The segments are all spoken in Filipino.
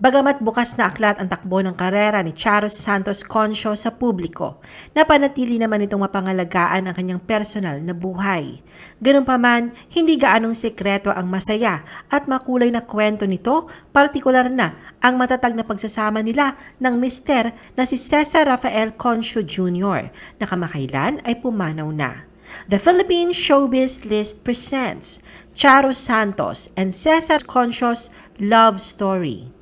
Bagamat bukas na aklat ang takbo ng karera ni Charos Santos Concho sa publiko, napanatili naman itong mapangalagaan ang kanyang personal na buhay. Ganun hindi gaanong sekreto ang masaya at makulay na kwento nito, partikular na ang matatag na pagsasama nila ng mister na si Cesar Rafael Concho Jr. na kamakailan ay pumanaw na. The Philippine Showbiz List presents Charos Santos and Cesar Concho's Love Story.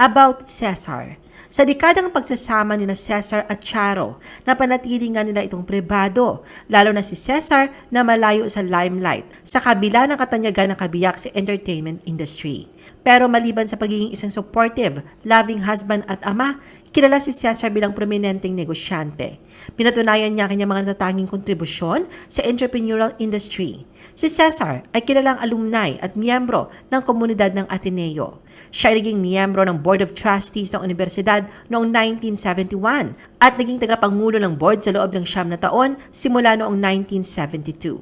About Cesar. Sa dekadang pagsasama ni na Cesar at Charo, napanatili nga nila itong pribado, lalo na si Cesar na malayo sa limelight sa kabila ng katanyagan ng kabiyak sa entertainment industry. Pero maliban sa pagiging isang supportive, loving husband at ama, kilala si Cesar bilang prominenteng negosyante. Pinatunayan niya kanyang mga natatanging kontribusyon sa entrepreneurial industry. Si Cesar ay kilalang alumni at miyembro ng komunidad ng Ateneo. Siya ay naging miyembro ng Board of Trustees ng Universidad noong 1971 at naging tagapangulo ng board sa loob ng siyam na taon simula noong 1972.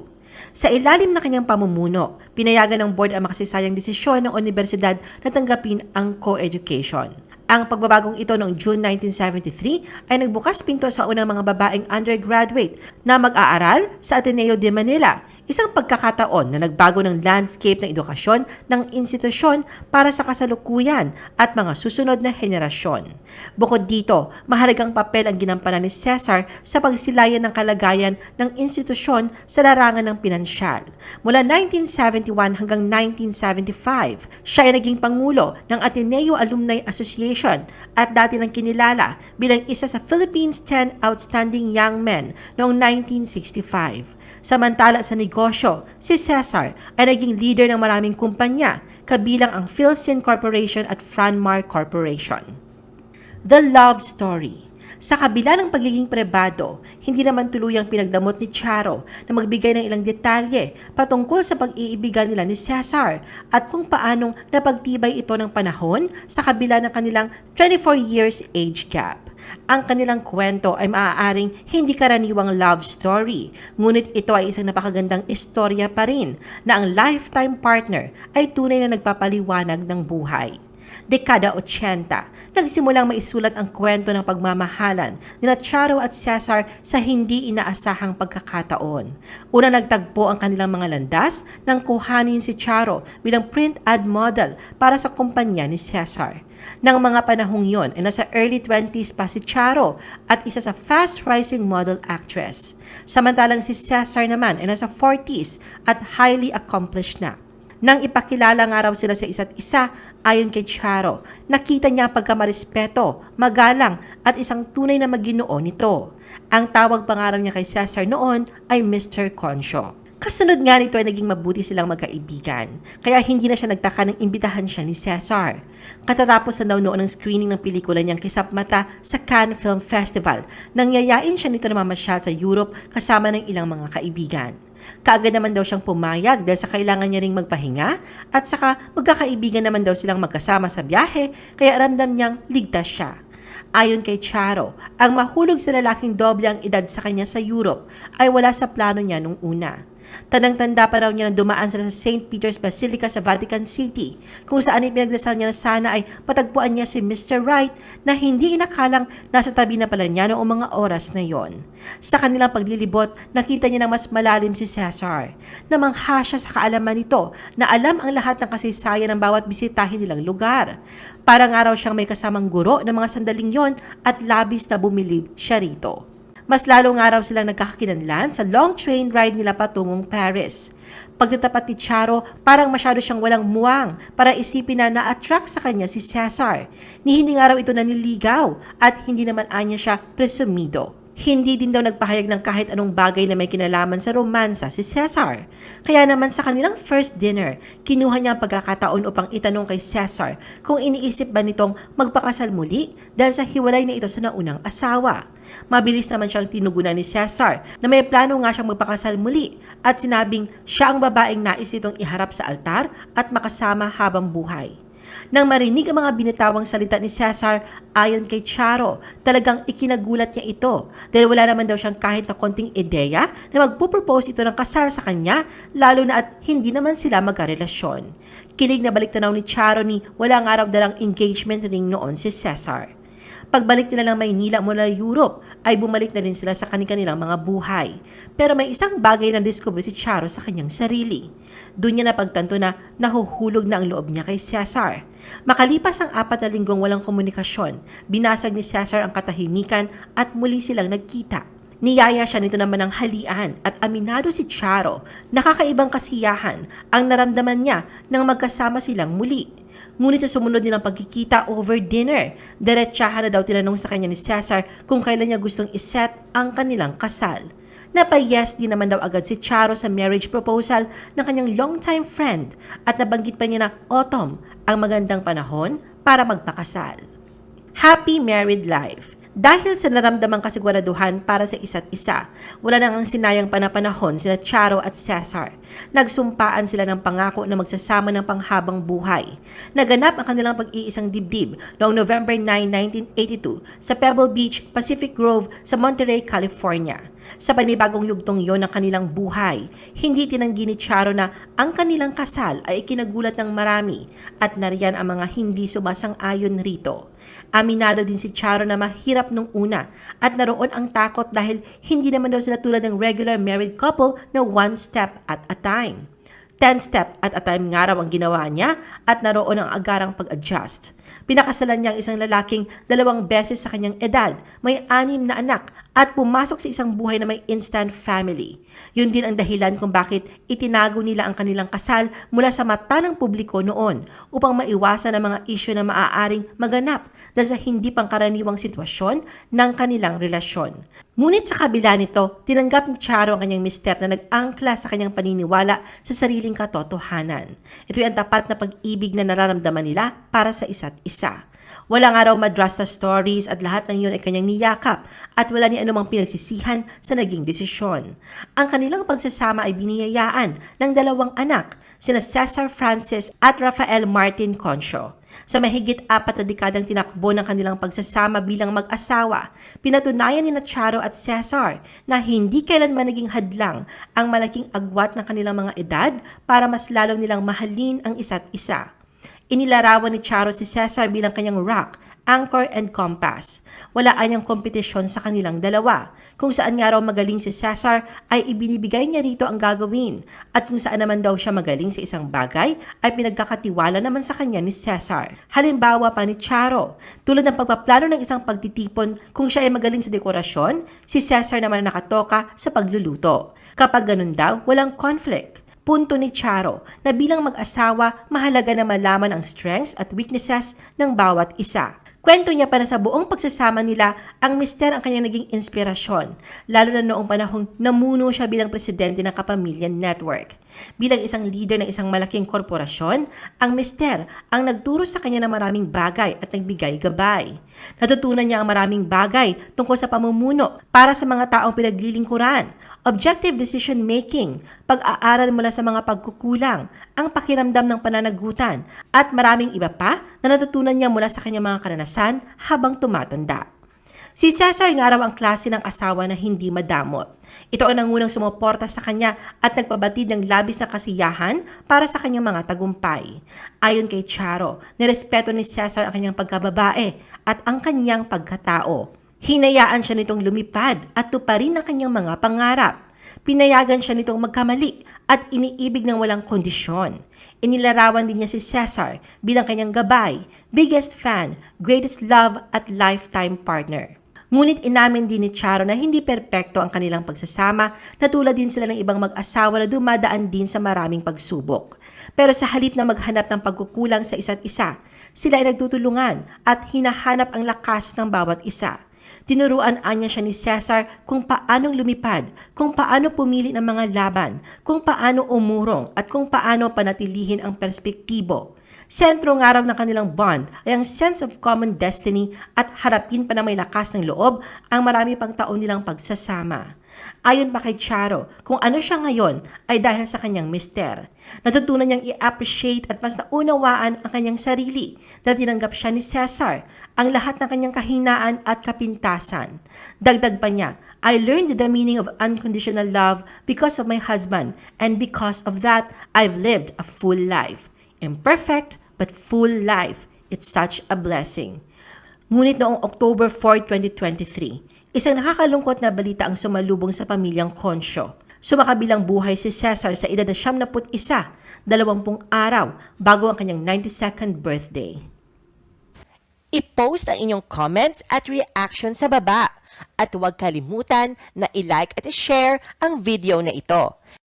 Sa ilalim ng kanyang pamumuno, pinayagan ng board ang makasisayang desisyon ng universidad na tanggapin ang co-education. Ang pagbabagong ito noong June 1973 ay nagbukas pinto sa unang mga babaeng undergraduate na mag-aaral sa Ateneo de Manila, isang pagkakataon na nagbago ng landscape ng edukasyon ng institusyon para sa kasalukuyan at mga susunod na henerasyon. Bukod dito, mahalagang papel ang ginampanan ni Cesar sa pagsilayan ng kalagayan ng institusyon sa larangan ng pinansyal. Mula 1971 hanggang 1975, siya ay naging pangulo ng Ateneo Alumni Association at dati nang kinilala bilang isa sa Philippines 10 Outstanding Young Men noong 1965. Samantala sa negosyo, si Cesar ay naging leader ng maraming kumpanya, kabilang ang Philsin Corporation at Franmar Corporation. The Love Story sa kabila ng pagiging prebado, hindi naman tuluyang pinagdamot ni Charo na magbigay ng ilang detalye patungkol sa pag-iibigan nila ni Cesar at kung paanong napagtibay ito ng panahon sa kabila ng kanilang 24 years age gap. Ang kanilang kwento ay maaaring hindi karaniwang love story, ngunit ito ay isang napakagandang istorya pa rin na ang lifetime partner ay tunay na nagpapaliwanag ng buhay dekada 80, nagsimulang maisulat ang kwento ng pagmamahalan ni Charo at Cesar sa hindi inaasahang pagkakataon. Una nagtagpo ang kanilang mga landas nang kuhanin si Charo bilang print ad model para sa kumpanya ni Cesar. Nang mga panahong yon ay nasa early 20s pa si Charo at isa sa fast-rising model actress. Samantalang si Cesar naman ay nasa 40s at highly accomplished na. Nang ipakilala nga raw sila sa isa't isa, ayon kay Charo, nakita niya ang pagkamarespeto, magalang at isang tunay na maginoo nito. Ang tawag pangarap niya kay Cesar noon ay Mr. Concho. Kasunod nga nito ay naging mabuti silang magkaibigan, kaya hindi na siya nagtaka nang imbitahan siya ni Cesar. Katatapos na daw noon ng screening ng pelikula niyang Kisap Mata sa Cannes Film Festival, nang yayain siya nito na mamasyal sa Europe kasama ng ilang mga kaibigan. Kaagad naman daw siyang pumayag dahil sa kailangan niya ring magpahinga at saka magkakaibigan naman daw silang magkasama sa biyahe kaya ramdam niyang ligtas siya. Ayon kay Charo, ang mahulog sa lalaking doble ang edad sa kanya sa Europe ay wala sa plano niya nung una. Tandang-tanda pa raw niya na dumaan sila sa St. Peter's Basilica sa Vatican City, kung saan ay niya na sana ay matagpuan niya si Mr. Wright na hindi inakalang nasa tabi na pala niya noong mga oras na yon. Sa kanilang paglilibot, nakita niya na mas malalim si Cesar. Namangha siya sa kaalaman nito na alam ang lahat ng kasaysayan ng bawat bisitahin nilang lugar. Parang araw siyang may kasamang guro ng mga sandaling yon at labis na bumilib siya rito. Mas lalo nga raw silang nagkakakinanlan sa long train ride nila patungong Paris. Pagtatapat ni Charo, parang masyado siyang walang muwang para isipin na na-attract sa kanya si Cesar. Ni hindi nga raw ito naniligaw at hindi naman anya siya presumido. Hindi din daw nagpahayag ng kahit anong bagay na may kinalaman sa romansa si Cesar. Kaya naman sa kanilang first dinner, kinuha niya ang pagkakataon upang itanong kay Cesar kung iniisip ba nitong magpakasal muli dahil sa hiwalay na ito sa naunang asawa. Mabilis naman siyang tinugunan ni Cesar na may plano nga siyang magpakasal muli at sinabing siya ang babaeng nais nitong iharap sa altar at makasama habang buhay. Nang marinig ang mga binitawang salita ni Cesar ayon kay Charo, talagang ikinagulat niya ito dahil wala naman daw siyang kahit na konting ideya na magpupropose ito ng kasal sa kanya lalo na at hindi naman sila magkarelasyon. Kilig na balik tanaw ni Charo ni wala nga raw dalang engagement ring noon si Cesar. Pagbalik nila ng Maynila mula Europe, ay bumalik na rin sila sa kanilang mga buhay. Pero may isang bagay na discover si Charo sa kanyang sarili. Doon niya napagtanto na nahuhulog na ang loob niya kay Cesar. Makalipas ang apat na linggong walang komunikasyon, binasag ni Cesar ang katahimikan at muli silang nagkita. Niyaya siya nito naman ng halian at aminado si Charo. Nakakaibang kasiyahan ang naramdaman niya nang magkasama silang muli. Ngunit sa sumunod nilang pagkikita over dinner, diretsahan na daw tinanong sa kanya ni Cesar kung kailan niya gustong iset ang kanilang kasal. Napayes din naman daw agad si Charo sa marriage proposal ng kanyang longtime friend at nabanggit pa niya na autumn ang magandang panahon para magpakasal. Happy married life. Dahil sa naramdamang kasiguraduhan para sa isa't isa, wala nang ang sinayang panapanahon sila Charo at Cesar. Nagsumpaan sila ng pangako na magsasama ng panghabang buhay. Naganap ang kanilang pag-iisang dibdib noong November 9, 1982 sa Pebble Beach, Pacific Grove sa Monterey, California. Sa panibagong yugtong yon ng kanilang buhay, hindi tinanggi ni Charo na ang kanilang kasal ay ikinagulat ng marami at nariyan ang mga hindi sumasang-ayon rito. Aminado din si Charo na mahirap nung una at naroon ang takot dahil hindi naman daw sila tulad ng regular married couple na one step at a time. 10 step at a time nga raw ang ginawa niya at naroon ang agarang pag-adjust. Pinakasalan niya ang isang lalaking dalawang beses sa kanyang edad, may anim na anak at pumasok sa isang buhay na may instant family. Yun din ang dahilan kung bakit itinago nila ang kanilang kasal mula sa mata ng publiko noon upang maiwasan ang mga isyo na maaaring maganap dahil sa hindi pangkaraniwang sitwasyon ng kanilang relasyon. Ngunit sa kabila nito, tinanggap ni Charo ang kanyang mister na nag-angkla sa kanyang paniniwala sa sariling katotohanan. Ito ang tapat na pag-ibig na nararamdaman nila para sa isa't isa. Wala nga raw madrasta stories at lahat ng yun ay kanyang niyakap at wala ni anumang pinagsisihan sa naging desisyon. Ang kanilang pagsasama ay biniyayaan ng dalawang anak, sina Cesar Francis at Rafael Martin Concho. Sa mahigit apat na dekadang tinakbo ng kanilang pagsasama bilang mag-asawa, pinatunayan ni Charo at Cesar na hindi kailanman naging hadlang ang malaking agwat ng kanilang mga edad para mas lalong nilang mahalin ang isa't isa. Inilarawan ni Charo si Cesar bilang kanyang rock, anchor and compass. Wala anyang kompetisyon sa kanilang dalawa. Kung saan nga raw magaling si Cesar ay ibinibigay niya rito ang gagawin. At kung saan naman daw siya magaling sa isang bagay ay pinagkakatiwala naman sa kanya ni Cesar. Halimbawa pa ni Charo, tulad ng pagpaplano ng isang pagtitipon kung siya ay magaling sa dekorasyon, si Cesar naman ang nakatoka sa pagluluto. Kapag ganun daw, walang conflict punto ni Charo na bilang mag-asawa, mahalaga na malaman ang strengths at weaknesses ng bawat isa. Kwento niya pa na sa buong pagsasama nila, ang mister ang kanyang naging inspirasyon, lalo na noong panahong namuno siya bilang presidente ng Kapamilya Network. Bilang isang leader ng isang malaking korporasyon, ang mister ang nagturo sa kanya ng maraming bagay at nagbigay gabay. Natutunan niya ang maraming bagay tungkol sa pamumuno para sa mga taong pinaglilingkuran, objective decision making, pag-aaral mula sa mga pagkukulang, ang pakiramdam ng pananagutan, at maraming iba pa na natutunan niya mula sa kanyang mga karanasan habang tumatanda. Si Cesar nga raw ang klase ng asawa na hindi madamot. Ito ang nangunang sumuporta sa kanya at nagpabatid ng labis na kasiyahan para sa kanyang mga tagumpay. Ayon kay Charo, nirespeto ni Cesar ang kanyang pagkababae at ang kanyang pagkatao. Hinayaan siya nitong lumipad at tuparin ang kanyang mga pangarap. Pinayagan siya nitong magkamali at iniibig ng walang kondisyon. Inilarawan din niya si Cesar bilang kanyang gabay, biggest fan, greatest love at lifetime partner. Ngunit inamin din ni Charo na hindi perpekto ang kanilang pagsasama na tulad din sila ng ibang mag-asawa na dumadaan din sa maraming pagsubok. Pero sa halip na maghanap ng pagkukulang sa isa't isa, sila ay nagtutulungan at hinahanap ang lakas ng bawat isa. Tinuruan anya siya ni Cesar kung paanong lumipad, kung paano pumili ng mga laban, kung paano umurong at kung paano panatilihin ang perspektibo. Sentro ng araw ng kanilang bond ay ang sense of common destiny at harapin pa na may lakas ng loob ang marami pang taon nilang pagsasama. Ayon pa kay Charo, kung ano siya ngayon ay dahil sa kanyang mister. Natutunan niyang i-appreciate at mas naunawaan ang kanyang sarili dahil tinanggap siya ni Cesar ang lahat ng kanyang kahinaan at kapintasan. Dagdag pa niya, I learned the meaning of unconditional love because of my husband and because of that, I've lived a full life. Imperfect but full life. It's such a blessing. Ngunit noong October 4, 2023, isang nakakalungkot na balita ang sumalubong sa pamilyang Consyo. Sumakabilang buhay si Cesar sa edad na 71, 20 araw bago ang kanyang 92nd birthday. I-post ang inyong comments at reaction sa baba. At huwag kalimutan na i-like at i-share ang video na ito.